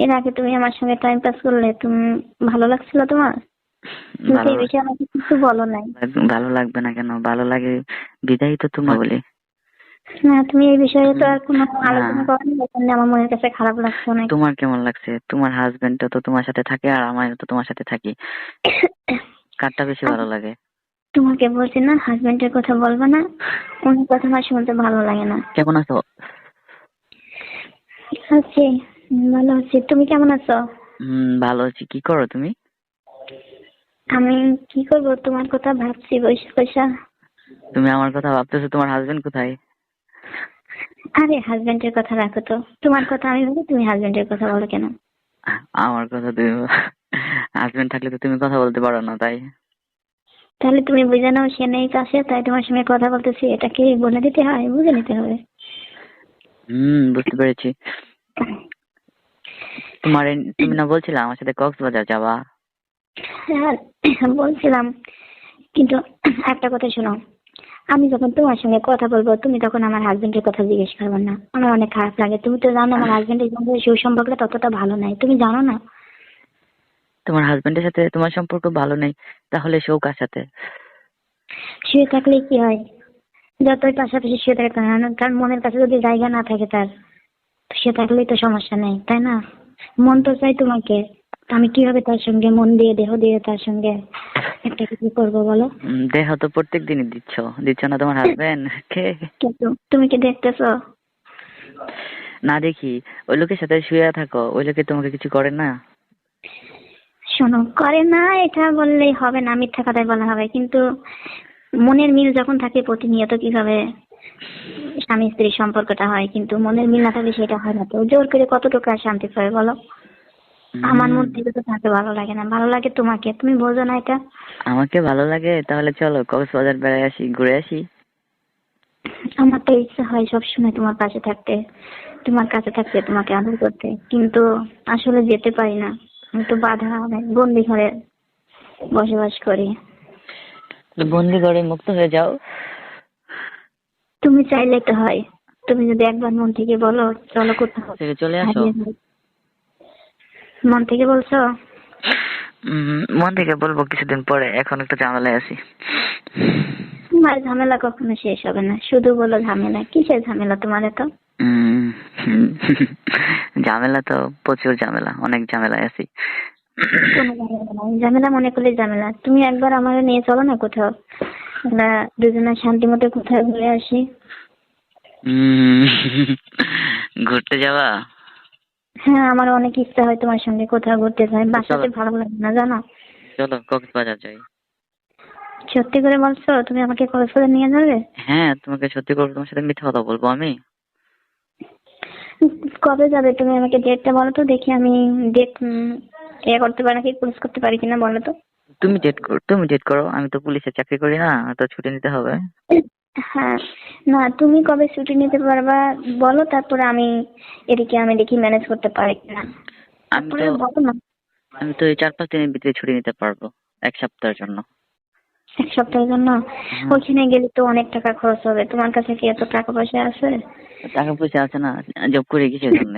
এর আগে তুমি আমার সঙ্গে টাইম পাস করলে তুমি ভালো লাগছিল তোমার? তুমি বিষয়ে আমাকে কিছু বলো নাই। ভালো লাগবে না কেন? ভালো লাগে বিদায় তো তোমার। বলি না তুমি এই বিষয়ে তো আর কোনো আলোচনা না। করনি আমার মনের কাছে খারাপ লাগছে অনেক। তোমার কেমন লাগছে? তোমার হাজবেন্ডটা তো তোমার সাথে থাকে আর আমার তো তোমার সাথে থাকি। কারটা বেশি ভালো লাগে? তোমাকে বলছি না হাজবেন্ডের কথা বলবে না অন্য কথা আমার শুনতে ভালো লাগে না। কেমন আছো? আছি। ভালো আছি। তুমি কেমন আছো? হুম ভালো আছি। কি করো তুমি? আমি কি করব? তোমার কথা ভাবছি বসে বসে তুমি আমার কথা ভাবতেছো তোমার হাজবেন্ড কোথায়? আরে হাজবেন্ডের কথা রাখো তো। তোমার কথা আমি বলি তুমি হাজবেন্ডের কথা বলো কেন? আমার কথা তুমি হাজবেন্ড থাকলে তো তুমি কথা বলতে পারো না তাই। তাহলে তুমি বুঝে নাও সে নেই কাছে তাই তোমার সঙ্গে কথা বলতেছি। এটা কি বলে দিতে হয়? বুঝে নিতে হবে। হুম বুঝতে পেরেছি। তোমার তুমি না বলছিলে আমার সাথে কক্সবাজার যাবা হ্যাঁ বলছিলাম। কিন্তু একটা কথা শোনো আমি যখন তোমার সঙ্গে কথা বলব তুমি তখন আমার হাজবেন্ডের কথা জিজ্ঞেস করবে না। আমার অনেক খারাপ লাগে। তুমি তো জানো আমার হাজবেন্ডের সঙ্গে সুসম্পর্কটা ততটা ভালো নাই। তুমি জানো না? তোমার হাজবেন্ডের সাথে তোমার সম্পর্ক ভালো নেই তাহলে সৌকার সাথে? শুয়ে থাকলে কি হয়? যতই পাশাপাশি শুয়ে থাকে তার মনের কাছে যদি জায়গা না থাকে তার। শুয়ে থাকলেই তো সমস্যা নেই তাই না? মন তো চাই তোমাকে। আমি কীভাবে তার সঙ্গে মন দিয়ে দেহ দিয়ে তার সঙ্গে একটা কিছু করব বলো? দেহ তো প্রত্যেক দিনই দিচ্ছ। দিচ্ছ না তোমার হাজবেন্ড কে? তুমি কি দেখতেছো? না দেখি। ওই লোকের সাথে শুয়ে থাকো। ওই লোকে তোমাকে কিছু করে না? শোনো করে না এটা বললেই হবে না। মিথ্যা কথাই বলা হবে। কিন্তু মনের মিল যখন থাকে প্রতিনিয়ত কীভাবে স্বামী স্ত্রীর সম্পর্কটা হয় কিন্তু মনের মিল না থাকলে সেটা হয় না। তো জোর করে কতটুকু আর শান্তি পাবে বলো? আমার থেকে তো তাকে ভালো লাগে না। ভালো লাগে তোমাকে তুমি বোঝো না এটা। আমাকে ভালো লাগে? তাহলে চলো কক্সবাজার বেড়ায় আসি ঘুরে আসি। আমার তো ইচ্ছা হয় সবসময় তোমার পাশে থাকতে তোমার কাছে থাকতে তোমাকে আদর করতে। কিন্তু আসলে যেতে পারি না। আমি তো বাধা অনেক বন্দি ঘরে বসবাস করি। বন্দি ঘরে মুক্ত হয়ে যাও। তুমি চাইলে তো হয়। তুমি যদি একবার মন থেকে বলো চলো কোথাও। থেকে চলে আসো। মন থেকে বলছো? মন থেকে বলব কিছুদিন পরে এখন একটু ঝামেলায় আছি। তোমার ঝামেলা কখনো শেষ হবে না। শুধু বলো ঝামেলা। কিসের ঝামেলা তোমার এত? ঝামেলা তো প্রচুর ঝামেলা অনেক ঝামেলায় আছি। কোনো ঝামেলা ঝামেলা মনে করলে ঝামেলা। তুমি একবার আমার নিয়ে চলো না কোথাও। আমরা দুজনে শান্তি মতো কোথাও ঘুরে আসি? ঘুরতে যাবা? হ্যাঁ আমার অনেক ইচ্ছা হয় তোমার সঙ্গে কোথাও ঘুরতে যাই। বাসাতে ভালো লাগে না জানো? চলো কক্সবাজার যাই। সত্যি করে বলছো? তুমি আমাকে কক্সবাজার নিয়ে যাবে? হ্যাঁ তোমাকে সত্যি করে তোমার সাথে মিথ্যা কথা বলব আমি। কবে যাবে তুমি আমাকে ডেটটা বলো তো? দেখি আমি ডেট ইয়ে করতে পারি নাকি পুলিশ করতে পারি কিনা বলো তো? তুমি ডেট করো তুমি ডেট করো আমি তো পুলিশে চাকরি করি না তো ছুটি নিতে হবে। হ্যাঁ না তুমি কবে ছুটি নিতে পারবা বলো তারপরে আমি এদিকে আমি দেখি ম্যানেজ করতে পারি কিনা। তারপরে বলো না। আমি তো এই চার পাঁচ দিনের ভিতরে ছুটি নিতে পারব এক সপ্তাহের জন্য। এক সপ্তাহের জন্য? হ্যাঁ। ওইখানে গেলে তো অনেক টাকা খরচ হবে। তোমার কাছে কি এত টাকা পয়সা আছে? টাকা পয়সা আছে না জব করি কিসের জন্য।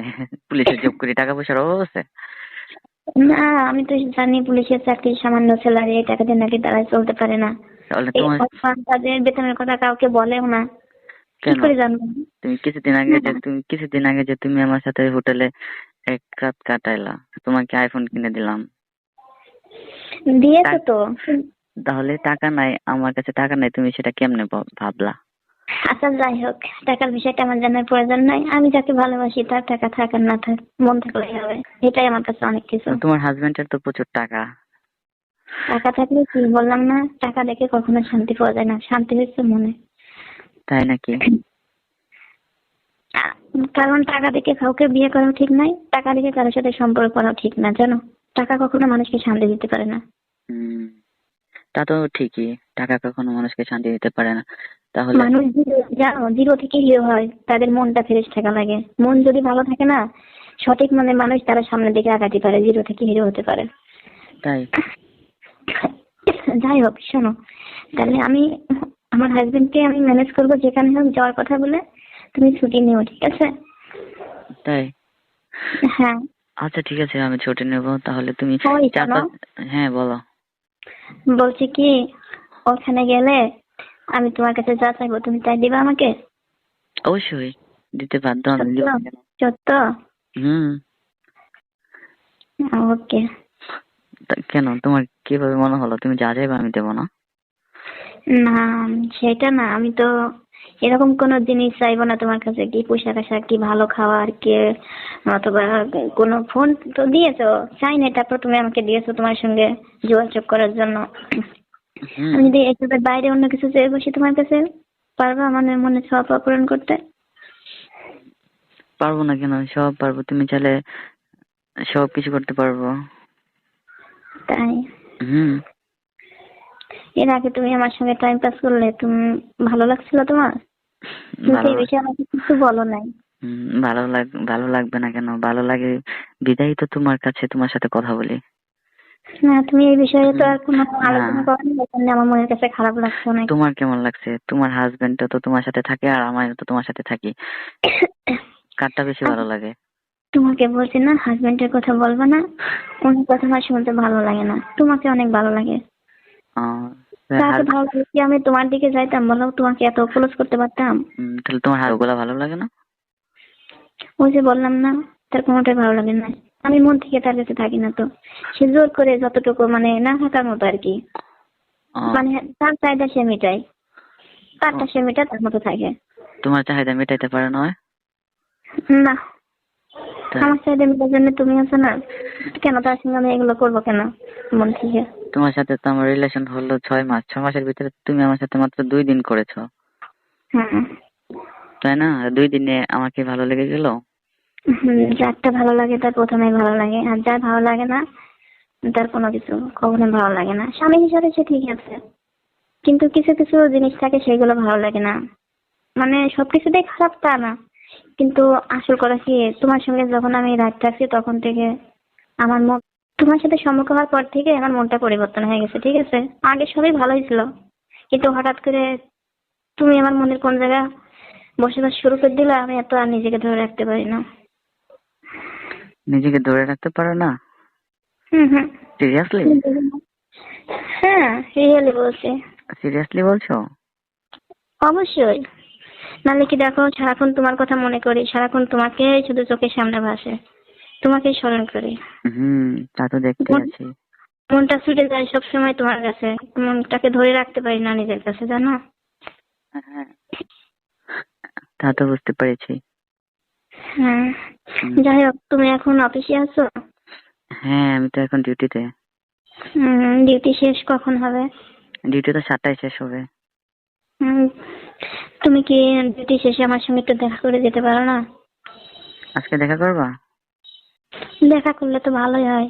পুলিশের জব করি টাকা পয়সার অভাব আছে। না আমি তো জানি পুলিশের চাকরি সামান্য স্যালারি এই টাকা দিয়ে নাকি তারা চলতে পারে না। তাহলে তোমার তাদের বেতনের কথা কাউকে বলেও না। কি করে জানব? তুমি কিছুদিন আগে যে তুমি কিছুদিন আগে যে তুমি আমার সাথে হোটেলে এক রাত কাটাইলা তোমাকে আইফোন কিনে দিলাম। দিয়েছ তো তাহলে টাকা নাই আমার কাছে টাকা নাই তুমি সেটা কেমনে ভাব- ভাবলা? আচ্ছা যাই হোক টাকার বিষয়টা আমার জানার প্রয়োজন নাই। আমি যাকে ভালোবাসি তার টাকা থাক আর না থাক মন থাকলেই হবে। এটাই আমার কাছে অনেক কিছু। তোমার হাজবেন্ডের তো প্রচুর টাকা। টাকা থাকলে কি বললাম না? টাকা দেখে কখনো শান্তি পাওয়া যায় না। শান্তি হচ্ছে মনে। তাই নাকি? কারণ টাকা দেখে কাউকে বিয়ে করাও ঠিক নাই টাকা দেখে কারোর সাথে সম্পর্ক করাও ঠিক না জানো? টাকা কখনো মানুষকে শান্তি দিতে পারে না। হুম, তা তো ঠিকই। টাকা কখনো মানুষকে শান্তি দিতে পারে না। তাহলে? মানুষ জানো জিরো থেকে হিরো হয় তাদের মনটা ফ্রেশ থাকা লাগে। মন যদি ভালো থাকে না সঠিক মানে মানুষ তারা সামনের দিকে আগাতে পারে জিরো থেকে হিরো হতে পারে। তাই? যাই হোক শোনো তাহলে আমি আমার হাজবেন্ডকে আমি ম্যানেজ করব যেখানে হোক যাওয়ার কথা বলে তুমি ছুটি নিও ঠিক আছে? তাই? হ্যাঁ। আচ্ছা ঠিক আছে আমি ছুটি নেব তাহলে তুমি হ্যাঁ বলো। বলছি কি ওখানে গেলে আমি তোমার কাছে যা চাইব তুমি তাই দিবা আমাকে? অবশ্যই দিতে বাধ্য আমি। সত্য? হুম। ওকে। কেন? তোমার কীভাবে মনে হলো? তুমি যা চাইবে আমি দেবো না? না সেটা না। আমি তো এরকম কোনো জিনিস চাইব না তোমার কাছে। কি পোশাক আশাক কি ভালো খাবার কে অথবা কোনো ফোন তো দিয়েছ? চাই না তারপর তুমি আমাকে দিয়েছ তোমার সঙ্গে যোগাযোগ করার জন্য। আমি যদি একেবারে বাইরে অন্য কিছু চেয়ে বসি তোমার কাছে। পারবা মানে মনে সব পূরণ করতে? পারব না কেন? সব পারব। তুমি চাইলে সব কিছু করতে পারব। তাই? হুম। এর আগে তুমি আমার সঙ্গে টাইম পাস করলে তুমি ভালো লাগছিল তোমার? সেই বিষয়ে আমাকে কিছু বলো নাই। ভালো লাগ ভালো লাগবে না কেন? ভালো লাগে বিদায় তো তোমার কাছে তোমার সাথে কথা বলি। না তুমি এই বিষয়ে তো আর কোনো আলোচনা করো না এজন্য আমার মনের কাছে খারাপ লাগছে অনেক। তোমার কেমন লাগছে? তোমার হাজবেন্ড তো তোমার সাথে থাকে আর আমার তো তোমার সাথে থাকি। কারটা বেশি ভালো লাগে? তোমাকে বলছি না হাজবেন্ডের কথা বলব না অনেক কথা আমার শুনতে ভালো লাগে না। তোমাকে অনেক ভালো লাগে। তাকে ভালো লাগে আমি তোমার দিকে যাইতাম বলো তোমাকে এত ক্লোজ করতে পারতাম। তাহলে তোমার হাতগুলা ভালো লাগে না? ওই যে বললাম না তার কোনোটাই ভালো লাগে না। আমি মন থেকে তার কাছে থাকি না তো। সে জোর করে যতটুকু মানে না থাকার মতো আর কি। মানে তার চাহিদা সে মেটায়। তারটা সে মেটায় তার মতো থাকে। তোমার চাহিদা মেটাইতে পারে নয় না। আমার চাহিদা মেটার জন্য তুমি আছো না। কেন তার সঙ্গে আমি এগুলো করব কেন? মন থেকে। তোমার সাথে তো আমার রিলেশন হলো ছয় মাস। ছয় মাসের ভিতরে তুমি আমার সাথে মাত্র দুই দিন করেছ। হ্যাঁ। তাই না? দুই দিনে আমাকে ভালো লেগে গেল? যারটা ভালো লাগে তার প্রথমেই ভালো লাগে। আর যার ভালো লাগে না, তার কোনো কিছু কখনো ভালো লাগে না। স্বামী হিসাবে সে ঠিক আছে। কিন্তু কিছু কিছু জিনিস থাকে, সেগুলো ভালো লাগে না। মানে সবকিছুটাই খারাপ তা না। কিন্তু আসল কথা কি, তোমার সঙ্গে যখন আমি রাত থাকছি, তখন থেকে আমার মন তোমার সাথে সম্পর্ক হওয়ার পর থেকে আমার মনটা পরিবর্তন হয়ে গেছে, ঠিক আছে? আগে সবই ভালোই ছিল। কিন্তু হঠাৎ করে তুমি আমার মনের কোন জায়গা বসবাস শুরু করে দিলে, আমি এত আর নিজেকে ধরে রাখতে পারি না। নিজেকে ধরে রাখতে পারো না? হুম হুম। সিরিয়াসলি হ্যাঁ রিয়েলি বলছি। সিরিয়াসলি বলছো? অবশ্যই। নাহলে কি দেখো সারাক্ষণ তোমার কথা মনে করি সারাক্ষণ তোমাকে শুধু চোখের সামনে ভাসে। তোমাকেই স্মরণ করি। হুম তা তো দেখতে আছি। মনটা ছুটে যায় সবসময় তোমার কাছে। মনটাকে ধরে রাখতে পারি না নিজের কাছে জানো? হ্যাঁ। তা তো বুঝতে পেরেছি। হ্যাঁ। হুম। যাই হোক তুমি এখন অফিসে আছো? হ্যাঁ আমি তো এখন ডিউটিতে ডিউটি শেষ কখন হবে? ডিউটি তো সাতটায় শেষ হবে। হুম, তুমি কি ডিউটি শেষে আমার সঙ্গে একটু দেখা করে যেতে পারো না? আজকে দেখা করবা? দেখা করলে তো ভালোই হয়।